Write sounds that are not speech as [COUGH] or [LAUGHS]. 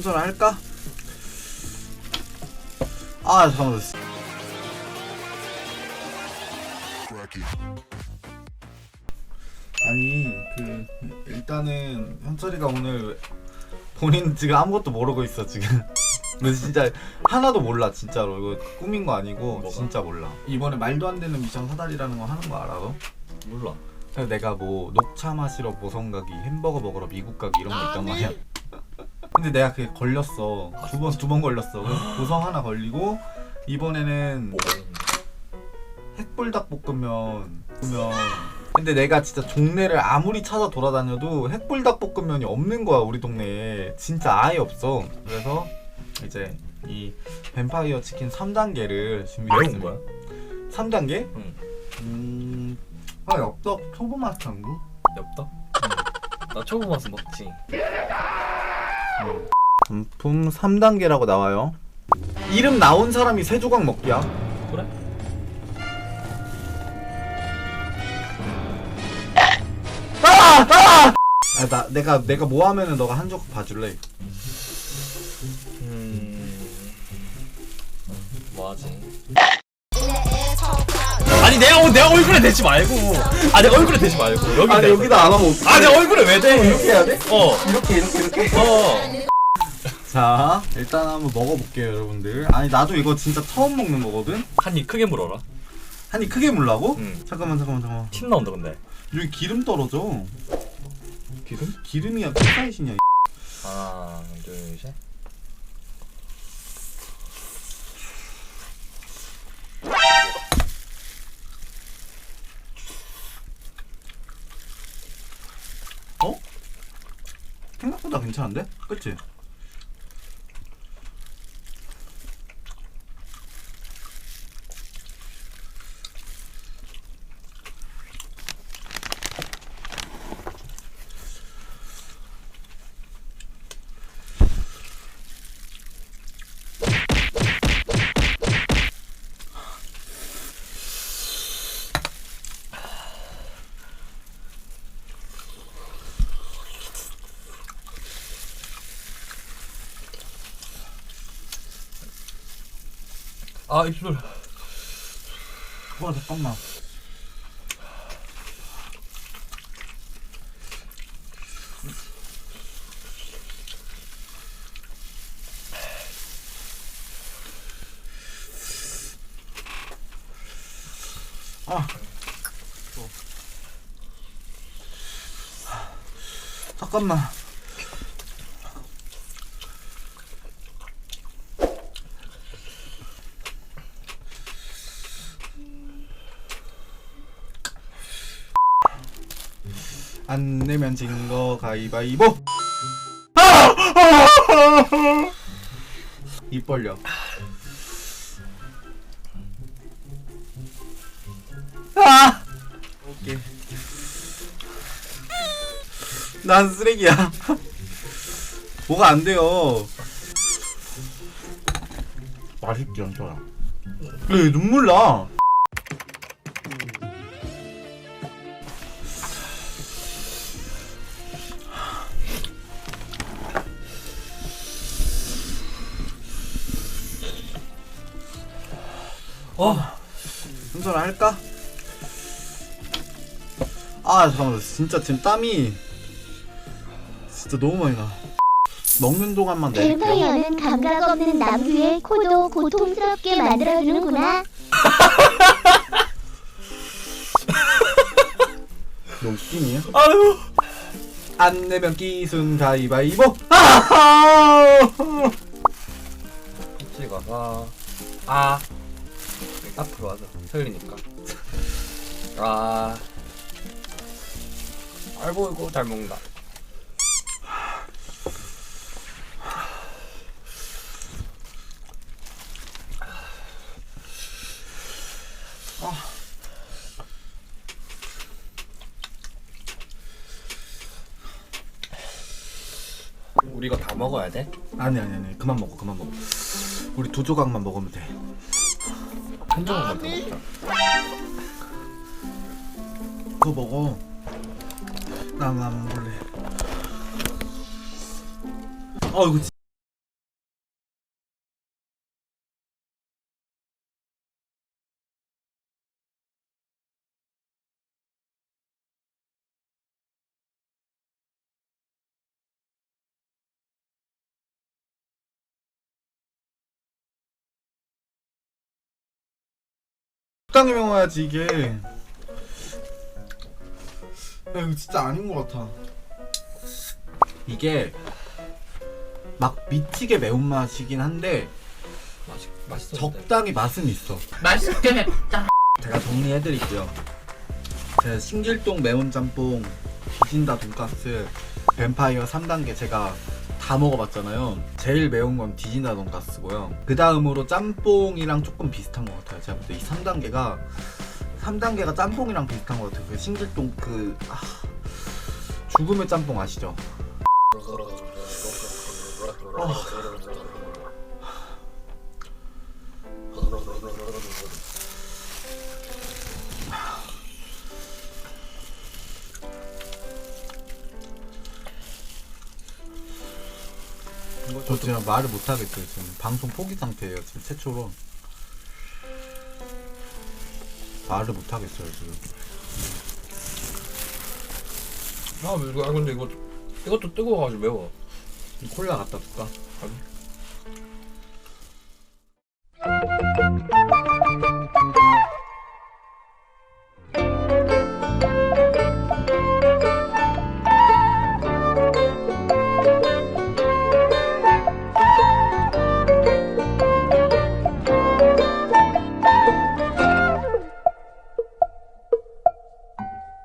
순서를 할까? 아 잠깐만 아니 그 일단은 현철이가 오늘 본인 지금 아무것도 모르고 있어 지금 [LAUGHS] 근데 진짜 하나도 몰라 진짜로 이거 꾸민 거 아니고 뭐가? 진짜 몰라 이번에 말도 안 되는 미션 사다리라는 거 하는 거 알아 너? 몰라. 그래서 내가 뭐 녹차 마시러 보성 가기 햄버거 먹으러 미국 가기 이런 거 있단 말이야 근데 내가 그게 걸렸어 두 번 두 번 걸렸어 그래서 [GASPS] 보성 하나 걸리고 이번에는 뭐가 핵불닭볶음면 면 근데 내가 진짜 종래를 아무리 찾아 돌아다녀도 핵불닭볶음면이 없는 거야 우리 동네에 진짜 아예 없어 그래서 이제 이 뱀파이어 치킨 3단계를 매운 준비했습니다 거야? 3단계? 응. 음... 아 엽떡 초보 마스터인구? 엽떡? 나 초보 맛은 먹지. 단품 3단계라고 나와요 이름 나온 사람이 세 조각 먹기야 그래? 아, 나 내가 내가 뭐 하면은 너가 한 조각 봐줄래? 음. 뭐하지? 아니 내, 얼- 내 얼굴에 대지 말고 아 내 얼굴에 대지 말고 여기 아니 여기다 안 하면 아 내 얼굴에 왜 대? 이렇게 해야 돼? 어. 이렇게 이렇게 이렇게 어. 자 일단 한번 먹어볼게요 여러분들 아니 나도 이거 진짜 처음 먹는 거거든 한입 크게 물어라. 한입 크게 물라고? 응. 잠깐만 잠깐만 잠깐만 침 나온다 근데. 여기 기름 떨어져 기름? 기름이야 피사이신이야 하나, 둘, 셋. 생각보다 괜찮은데? 그치? 아 입술. 와 잠깐만. 아. 잠깐만 안 내면 진 거 가위바위보. 아! [LAUGHS] 입 벌려. 아! 오케이. 난 쓰레기야. [LAUGHS] 뭐가 안 돼요. 맛있지 않잖아. 왜 눈물 나? 어. 순서를 할까? 아 잠깐만 진짜 지금 땀이 진짜 너무 많이 나 먹는 동안만 내릴게요 뱀파이어는 감각 없는 남규의 코도 고통스럽게 만들어주는구나. [LAUGHS] 너 웃기니? 아유. 안 내면 끼순 가위바위보 [LAUGHS] 아하! 찍어서 아 앞으로 하자 틀리니까. 아. 아이고 이거 잘 먹는다. 우리 이거 다 먹어야 돼? 아니 아니 아니. 그만 먹어 그만 먹어. 우리 두 조각만 먹으면 돼 한 조각만 더 먹자 그거 먹어. 나만 먹을래. 어 이거 적당히 매워야지 이게. 야 이거 진짜 아닌 것 같아. 이게 막 미치게 매운 맛이긴 한데 맛있 맛있어. 적당히 맛은 있어. 맛있게 맵다. 제가 정리해드릴게요. 제가 신길동 매운 짬뽕, 비진다 돈가스, 뱀파이어 3단계 제가 다 먹어봤잖아요. 제일 매운 건 디진다 돈가스고요. 그 다음으로 짬뽕이랑 조금 비슷한 것 같아요. 제가 볼 때 이 3단계가 3단계가 짬뽕이랑 비슷한 것 같아요. 그 신길동 그 아, 죽음의 짬뽕 아시죠? 저 지금 말을 못 하겠어요. 지금 방송 포기 상태예요. 지금 최초로 말을 못 하겠어요. 지금. 아 이거 아 근데 이거 이것도 뜨거워가지고 매워. 콜라 갖다 줄까? 아니.